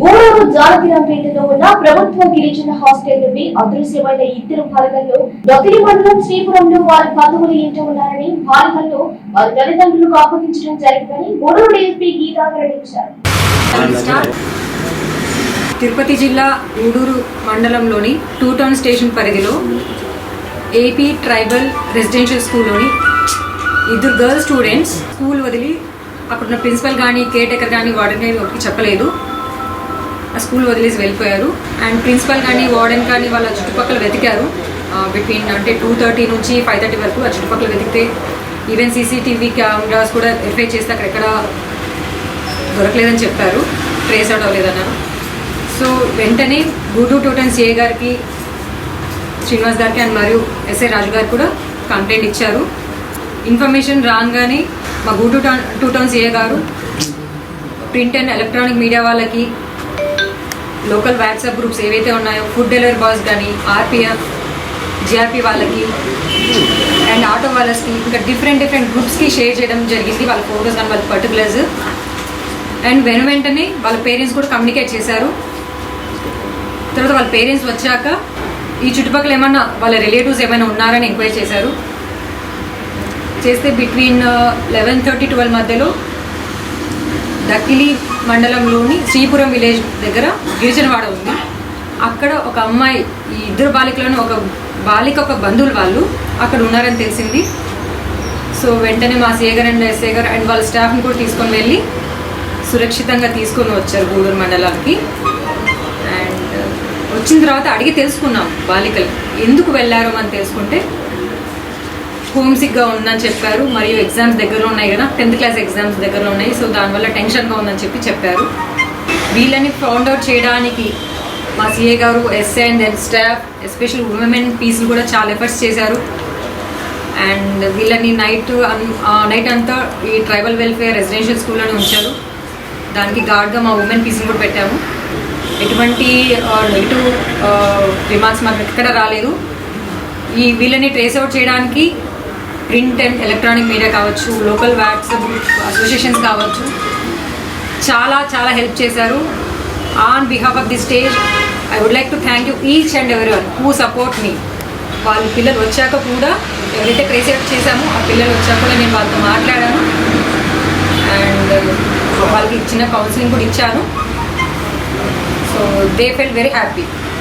గూడూరు జాలగిరంపేటలో ఉన్న ప్రభుత్వ గిరిజన హాస్టల్ నుండి అదృశ్యమైన ఇద్దరు బాలికల్లో దొకిలి మండలం శ్రీపురంలో వారి బంధువులు ఇంట ఉన్నారని బాలికల్లో వారి తల్లిదండ్రులకు అప్పగించడం జరిగిందని గూడూరు డీఎస్పీ గీతా వెల్లడించారు. తిరుపతి జిల్లా గూడూరు మండలంలోని టూ టౌన్ స్టేషన్ పరిధిలో ఏపీ ట్రైబల్ రెసిడెన్షియల్ స్కూల్లోని ఇద్దరు గర్ల్ స్టూడెంట్స్ స్కూల్ వదిలి అక్కడున్న ప్రిన్సిపల్ కానీ కేర్ టేకర్ కానీ వార్డెన్ కానీ ఒకటి చెప్పలేదు. స్కూల్ వదిలేసి వెళ్ళిపోయారు. అండ్ ప్రిన్సిపల్ కానీ వార్డెన్ కానీ వాళ్ళ చుట్టుపక్కల వెతికారు. బిట్వీన్ అంటే టూ థర్టీ నుంచి ఫైవ్ థర్టీ వరకు ఆ చుట్టుపక్కల వెతికితే ఈవెన్ సీసీటీవీ కెమెరాస్ కూడా వెరిఫై చేస్తే అక్కడెక్కడ దొరకలేదని చెప్పారు. Trace out అవ్వలేదన్నారు. సో వెంటనే గూడూరు టోటన్ సిఏ గారికి శ్రీనివాస్ గారికి అండ్ మరియు ఎస్ఐ రాజు గారు కూడా కంప్లైంట్ ఇచ్చారు. ఇన్ఫర్మేషన్ రాగానే మా గూడూరు టూ టౌన్ సిఏ గారు ప్రింట్ అండ్ ఎలక్ట్రానిక్ మీడియా వాళ్ళకి లోకల్ వాట్సాప్ గ్రూప్స్ ఏవైతే ఉన్నాయో ఫుడ్ డెలివరీ బాయ్స్ కానీ ఆర్పిఎఫ్ జిఆర్పి వాళ్ళకి అండ్ ఆటో వాళ్ళకి ఇంకా డిఫరెంట్ డిఫరెంట్ గ్రూప్స్కి షేర్ చేయడం జరిగింది. వాళ్ళ ఫోటోస్ కానీ వాళ్ళ పర్టికులర్స్ అండ్ వెను వెంటనే వాళ్ళ పేరెంట్స్ కూడా కమ్యూనికేట్ చేశారు. తర్వాత వాళ్ళ పేరెంట్స్ వచ్చాక ఈ చుట్టుపక్కల ఏమన్నా వాళ్ళ రిలేటివ్స్ ఏమైనా ఉన్నారని ఎంక్వైరీ చేశారు. చేస్తే బిట్వీన్ లెవెన్ థర్టీ ట్వెల్వ్ మధ్యలో దక్కిలి మండలంలోని శ్రీపురం విలేజ్ దగ్గర గిరిజనవాడ ఉంది. అక్కడ ఒక అమ్మాయి ఈ ఇద్దరు బాలికలను ఒక బాలిక ఒక బంధువులు వాళ్ళు అక్కడ ఉన్నారని తెలిసింది. సో వెంటనే మా సేగర్ అండ్ ఎస్ఏ గారు అండ్ వాళ్ళ స్టాఫ్ని కూడా తీసుకొని వెళ్ళి సురక్షితంగా తీసుకొని వచ్చారు గూడూరు మండలానికి. అండ్ వచ్చిన తర్వాత అడిగి తెలుసుకున్నాం బాలికలు ఎందుకు వెళ్ళారు అని తెలుసుకుంటే హోమ్ సిక్గా ఉందని చెప్పారు. మరియు ఎగ్జామ్స్ దగ్గరలో ఉన్నాయి కదా టెన్త్ క్లాస్ ఎగ్జామ్స్ దగ్గరలో ఉన్నాయి. సో దానివల్ల టెన్షన్గా ఉందని చెప్పి చెప్పారు. వీళ్ళని ఫౌండ్ అవుట్ చేయడానికి మా సిఏ గారు SI and then staff special women పీసులు కూడా చాలా ఎఫర్ట్స్ చేశారు. అండ్ వీళ్ళని నైట్ నైట్ అంతా ఈ ట్రైబల్ వెల్ఫేర్ రెసిడెన్షియల్ స్కూల్లోనే ఉంచారు. దానికి గార్డ్గా మా ఉమెన్ పీసులు కూడా పెట్టాము. ఎటువంటి నెగిటివ్ రిమార్క్స్ మాకు ఎక్కడ రాలేదు. ఈ వీళ్ళని ట్రేస్ అవుట్ చేయడానికి ప్రింట్ అండ్ ఎలక్ట్రానిక్ మీడియా కావచ్చు లోకల్ వాట్సాప్ అసోసియేషన్స్ కావచ్చు. చాలా చాలా హెల్ప్ చేశారు. On behalf of the stage I would like to thank you each and every one who support మీ వాళ్ళ పిల్లలు వచ్చాక కూడా ఎవరైతే ట్రేస్ చేశామో ఆ పిల్లలు వచ్చాక కూడా నేను వాళ్ళతో మాట్లాడాను. అండ్ వాళ్ళకి ఇచ్చిన కౌన్సిలింగ్ కూడా ఇచ్చాను. So they fell very happy